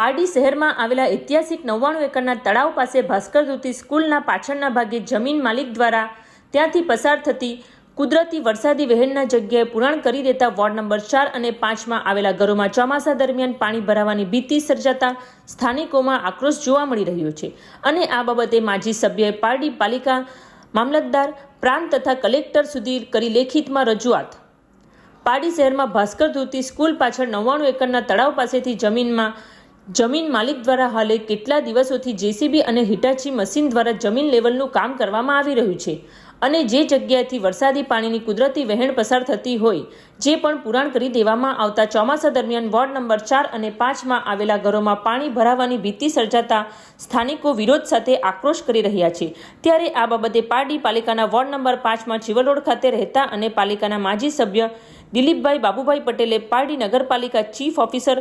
પારડી શહેરમાં આવેલા ઐતિહાસિક નવ્વાણું એકરના તળાવ પાસે ભાસ્કર ધોતી સ્કૂલના પાછળના ભાગે જમીન માલિક દ્વારા ત્યાંથી પસાર થતી કુદરતી વરસાદી વહેણના જગ્યાએ પુરાણ કરી દેતા વોર્ડ નંબર ચાર અને પાંચમાં આવેલા ઘરોમાં ચોમાસા દરમિયાન પાણી ભરાવાની ભીતિ સર્જાતા સ્થાનિકોમાં આક્રોશ જોવા મળી રહ્યો છે. અને આ બાબતે માજી સભ્યએ પારડી પાલિકા મામલતદાર, પ્રાંત તથા કલેક્ટર સુધી કરી લેખિતમાં રજૂઆત. પારડી શહેરમાં ભાસ્કર ધોતી સ્કૂલ પાછળ નવ્વાણું એકરના તળાવ પાસેથી જમીનમાં જમીન માલિક દ્વારા હાલે કેટલા દિવસોથી જેસીબી અને હિટાચી મશીન દ્વારા જમીન લેવલનું કામ કરવામાં આવી રહ્યું છે અને જે જગ્યાએથી વરસાદી પાણીની કુદરતી વહેણ પસાર થતી હોય, જે પણ પુરાણ કરી દેવામાં આવતા ચોમાસા દરમિયાન વોર્ડ નંબર ચાર અને પાંચમાં આવેલા ઘરોમાં પાણી ભરાવાની ભીતિ સર્જાતા સ્થાનિકો વિરોધ સાથે આક્રોશ કરી રહ્યા છે. ત્યારે આ બાબતે પારડી પાલિકાના વોર્ડ નંબર પાંચમાં ચિવલ રોડ ખાતે રહેતા અને પાલિકાના માજી સભ્ય દિલીપભાઈ બાબુભાઈ પટેલે પારડી નગરપાલિકા ચીફ ઓફિસર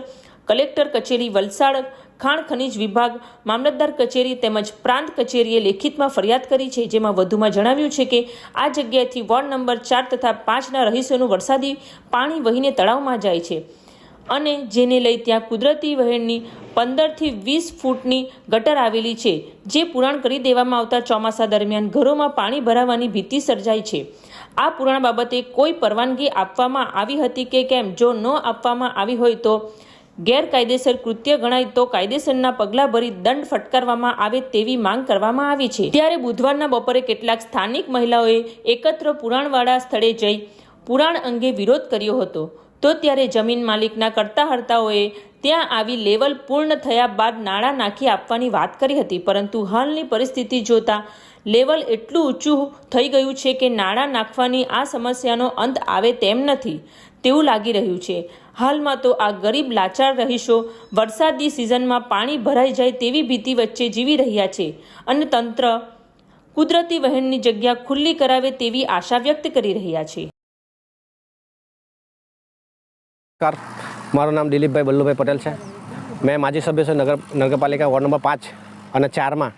કલેક્ટર કચેરી વલસાડ, ખાણ ખનિજ વિભાગ, મામલતદાર કચેરી તેમજ પ્રાંત કચેરીએ લેખિતમાં ફરિયાદ કરી છે. જેમાં વધુમાં જણાવ્યું છે કે આ જગ્યાએથી વોર્ડ નંબર ચાર તથા પાંચના રહીશોનું વરસાદી પાણી વહીને તળાવમાં જાય છે અને જેને લઈ ત્યાં કુદરતી વહેણની પંદરથી વીસ ફૂટની ગટર આવેલી છે, જે પુરાણ કરી દેવામાં આવતા ચોમાસા દરમિયાન ઘરોમાં પાણી ભરાવાની ભીતિ સર્જાય છે. આ પુરાણ બાબતે કોઈ પરવાનગી આપવામાં આવી હતી કે કેમ? જો ન આપવામાં આવી હોય તો ગેરકાયદેસર કૃત્ય ગણાય તો કાયદેસરના પગલાં ભરી દંડ ફટકારવામાં આવે તેવી માંગ કરવામાં આવી છે. ત્યારે બુધવારના બપોરે કેટલાક સ્થાનિક મહિલાઓએ એકત્ર પુરાણવાળા સ્થળે જઈ પુરાણ અંગે વિરોધ કર્યો હતો. તો ત્યારે જમીન માલિકના કરતા હર્તાઓએ ત્યાં આવી લેવલ પૂર્ણ થયા બાદ નાણાં નાખી આપવાની વાત કરી હતી. પરંતુ હાલની પરિસ્થિતિ જોતા લેવલ એટલું ઊંચું થઈ ગયું છે કે નાણાં નાખવાની આ સમસ્યાનો અંત આવે તેમ નથી, તેવું લાગી રહ્યું છે. હાલમાં તો આ ગરીબ લાચાર રહીશો વરસાદી સિઝનમાં પાણી ભરાઈ જાય તેવી ભીતિ વચ્ચે જીવી રહ્યા છે અને તંત્ર કુદરતી વહેણની જગ્યા ખુલ્લી કરાવે તેવી આશા વ્યક્ત કરી રહ્યા છે. મારું નામ દિલીપભાઈ બલ્લુભાઈ પટેલ છે. મેં માજી સભ્ય છું નગર નગરપાલિકા વોર્ડ નંબર પાંચ અને ચારમાં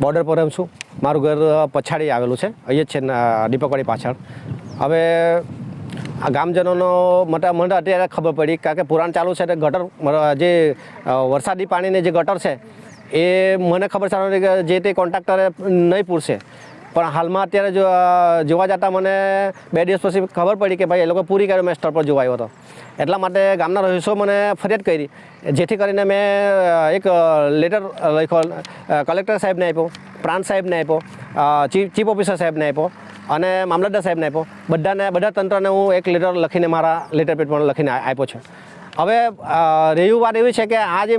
બોર્ડર પર એમ છું. મારું ઘર પછાડી આવેલું છે. અહીંયા જ છે દીપકવાડી પાછળ. હવે, આ ગામજનોનો મને મને અત્યારે ખબર પડી કારણ કે પુરાણ ચાલુ છે એટલે ગટર જે વરસાદી પાણીની જે ગટર છે, એ મને ખબર છે કે જે તે કોન્ટ્રાક્ટરે નહીં પૂરશે. પણ હાલમાં અત્યારે જોવા જતાં મને બે દિવસ પછી ખબર પડી કે ભાઈ એ લોકો પૂરી કર્યો મેં સ્થળ પર જોવાયો હતો એટલા માટે ગામના રહીશો મને ફરિયાદ કરી, જેથી કરીને મેં એક લેટર લખ્યો કલેક્ટર સાહેબને આપ્યો, પ્રાંત સાહેબને આપ્યો ચીફ ઓફિસર સાહેબને આપ્યો અને મામલતદાર સાહેબને આપ્યો. બધાને, બધા તંત્રને હું એક લેટર લખીને મારા લેટર પેડ પણ લખીને આપ્યો છે. હવે રહ્યું વાત એવી છે કે આ જે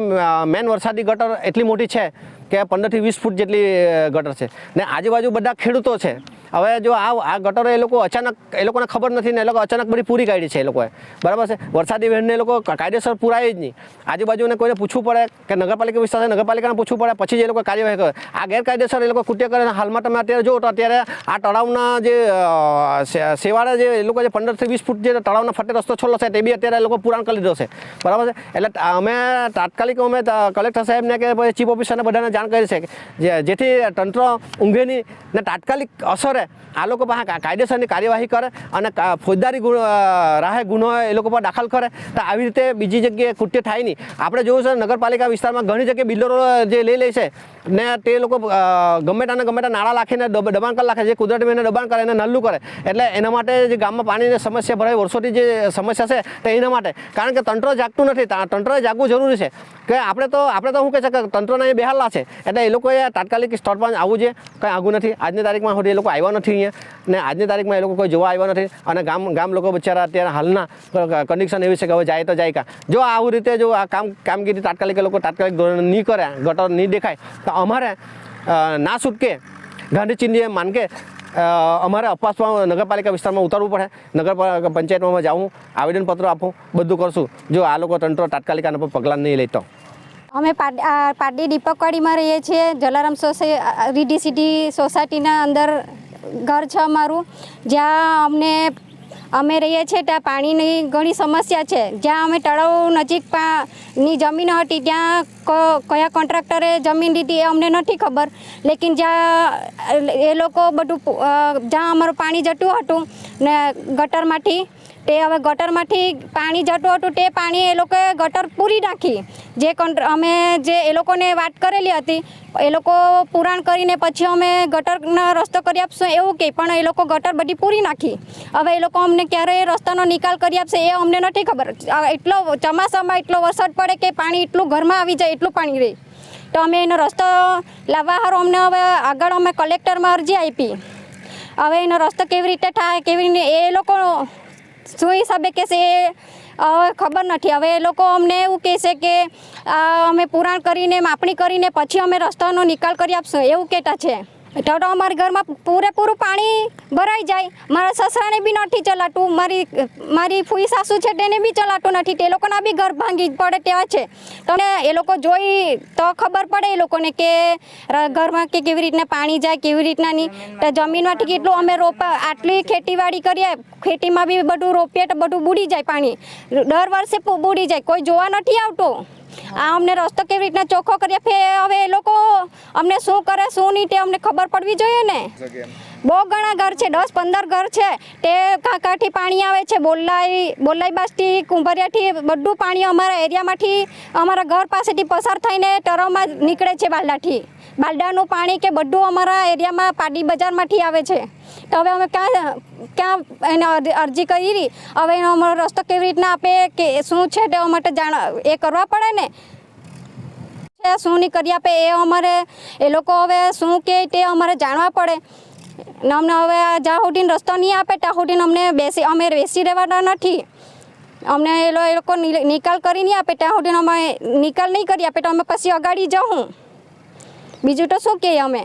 મેન વરસાદી ગટર એટલી મોટી છે કે પંદરથી વીસ ફૂટ જેટલી ગટર છે. ને આજુબાજુ બધા ખેડૂતો છે. હવે જો આ આ ગટરો એ લોકો અચાનક એ લોકોને ખબર નથી ને એ લોકો અચાનક બધી પૂરી કાઢી છે એ લોકોએ. બરાબર છે? વરસાદી વહેણને એ લોકો કાયદેસર પૂરાય જ નહીં. આજુબાજુને કોઈને પૂછવું પડે કે નગરપાલિકા વિસ્તાર નગરપાલિકાને પૂછવું પડે, પછી જ એ લોકો કાર્યવાહી કરે. આ ગેરકાયદેસર એ લોકો કૃત્ય કરે હાલમાં તમે અત્યારે જો તો અત્યારે આ તળાવના જે સેવાળા જે એ લોકો જે પંદરથી વીસ ફૂટ જે તળાવના ફટે રસ્તો છોડલો છે, તે બી અત્યારે એ લોકો પુરાણ કરી છે. બરાબર છે? એટલે અમે તાત્કાલિક અમે કલેક્ટર સાહેબને કે ચીફ ઓફિસરને બધાને જાણ કરી છે જેથી તંત્ર ઊંઘેની ને તાત્કાલિક અસરે આ લોકો પાસે કાયદેસરની કાર્યવાહી કરે અને ફોજદારી રાહે ગુનો એ લોકો પર દાખલ કરે, તો આવી રીતે બીજી જગ્યાએ કૃત્ય થાય નહીં. આપણે જોયું છે નગરપાલિકા વિસ્તારમાં ઘણી જગ્યાએ બિલ્ડરો જે લઈ લે છે ને તે લોકો ગમે ત્યાં ગમે ત્યાં નાળા નાખીને દબાણ કરી નાખે છે, કુદરતી એને દબાણ કરે એને નલ્લું કરે. એટલે એના માટે જે ગામમાં પાણીની સમસ્યા ભરાય, વર્ષોથી જે સમસ્યા છે, તે એના માટે. કારણ કે તંત્ર જાગતું નથી તંત્રએ જાગવું જરૂરી છે. કે આપણે તો આપણે તો શું કહે છે કે તંત્રના એ બેહાલા છે. એટલે એ લોકોએ તાત્કાલિક સ્થળ પર આવવું જોઈએ. કંઈ આગું નથી. આજની તારીખમાં સુધી એ લોકો આવ્યા નથી અહીંયા. ને આજની તારીખમાં એ લોકો કોઈ જોવા આવ્યા નથી. અને ગામ ગામ લોકો બિચારા અત્યારે હાલના કન્ડિશન એવી છે કે હવે જાય તો જાય કા. જો આવું રીતે જો આ કામ, કામગીરી તાત્કાલિક લોકો તાત્કાલિક ધોરણે નહીં કરે, ગટર નહીં દેખાય, તો અમારે ના છૂટકે ગાંધીચીની માનકે અમારે અપવાસમાં નગરપાલિકા વિસ્તારમાં ઉતારવું પડે. નગર પંચાયતમાં જાઉં, આવેદનપત્ર આપું, બધું કરશું. જો આ લોકો તંત્ર તાત્કાલિક આના પર પગલાં નહીં લેતો. અમે પાડી દીપકવાડીમાં રહીએ છીએ. જલારામ સોસાય રીડી સિટી સોસાયટીના અંદર ઘર છે અમારું. જ્યાં અમને, અમે રહીએ છીએ ત્યાં પાણીની ઘણી સમસ્યા છે. જ્યાં અમે તળાવ નજીકની જમીન હતી, ત્યાં કયા કોન્ટ્રાક્ટરે જમીન લીધી એ અમને નથી ખબર. લેકિન જ્યાં એ લોકો બધું જ્યાં અમારું પાણી જતું હતું ને ગટરમાંથી, તે હવે ગટરમાંથી પાણી જતું હતું તે પાણી એ લોકોએ ગટર પૂરી નાખી. જે અમે જે એ લોકોને વાત કરેલી હતી, એ લોકો પુરાણ કરીને પછી અમે ગટરનો રસ્તો કરી આપશું એવું કહે પણ એ લોકો ગટર બધી પૂરી નાખી. હવે એ લોકો અમને ક્યારે રસ્તાનો નિકાલ કરી આપશે એ અમને નથી ખબર. એટલો ચોમાસામાં એટલો વરસાદ પડે કે પાણી એટલું ઘરમાં આવી જાય એટલું પાણી રહે. તો અમે એનો રસ્તો લાવવા હારો, અમને હવે આગળ અમે કલેક્ટરમાં અરજી આપી. હવે એનો રસ્તો કેવી રીતે થાય, કેવી રીતે, એ લોકો શું હિસાબે કહેશે એ હવે ખબર નથી. હવે એ લોકો અમને એવું કહેશે કે અમે પુરાણ કરીને, માપણી કરીને પછી અમે રસ્તાનો નિકાલ કરી આપશું. એવું કહેતા છે. તો તો અમારા ઘરમાં પૂરેપૂરું પાણી ભરાઈ જાય. મારા સસરાને બી નથી ચલાતું. મારી મારી ફૂઈ સાસુ છે તેને બી ચલાતું નથી. તે લોકોના બી ઘર ભાંગી પડે તેવા છે. તો એ લોકો જોઈ તો ખબર પડે એ લોકોને કે ઘરમાં કે કેવી રીતના પાણી જાય, કેવી રીતના નહીં. તો જમીનમાંથી કેટલું અમે રોપા, આટલી ખેતીવાડી કરીએ, ખેતીમાં બી બધું રોપીએ તો બધું બુડી જાય પાણી. દર વર્ષે બુડી જાય. કોઈ જોવા નથી આવતું. આ અમને રસ્તો કેવી રીતના ચોખ્ખો કરીએ ફે હવે એ લોકો અમને શું કરે શું નહીં તે અમને ખબર પડવી જોઈએ ને. બહુ ઘણા ઘર છે દસ પંદર ઘર છે. તે કાંકાથી પાણી આવે છે બોલાઈ બોલાઈ બાસથી કુંભરિયાથી બધું પાણી અમારા એરિયામાંથી અમારા ઘર પાસેથી પસાર થઈને તરવમાં નીકળે છે બાલડાથી. બાલડાનું પાણી કે બધું અમારા એરિયામાં પાડી બજારમાંથી આવે છે. તો હવે અમે ક્યાં ક્યાં એને અરજી- કરી? હવે એનો અમારો રસ્તો કેવી રીતના આપે કે શું છે તે માટે જાણ, એ કરવા પડે ને? શું નહીં કરી આપે એ અમારે, એ લોકો હવે શું કહે તે અમારે જાણવા પડે. અમને હવે જ્યાં સુધીને રસ્તો નહીં આપે, ત્યાં સુધીને અમને બેસી, અમે બેસી રહેવાના નથી. અમને એ લોકો નિકાલ કરી નહીં આપે, ત્યાં સુધી અમે નિકાલ નહીં કરી આપે, તો અમે પછી અગાડી જાઉં બીજું તો શું કહીએ અમે?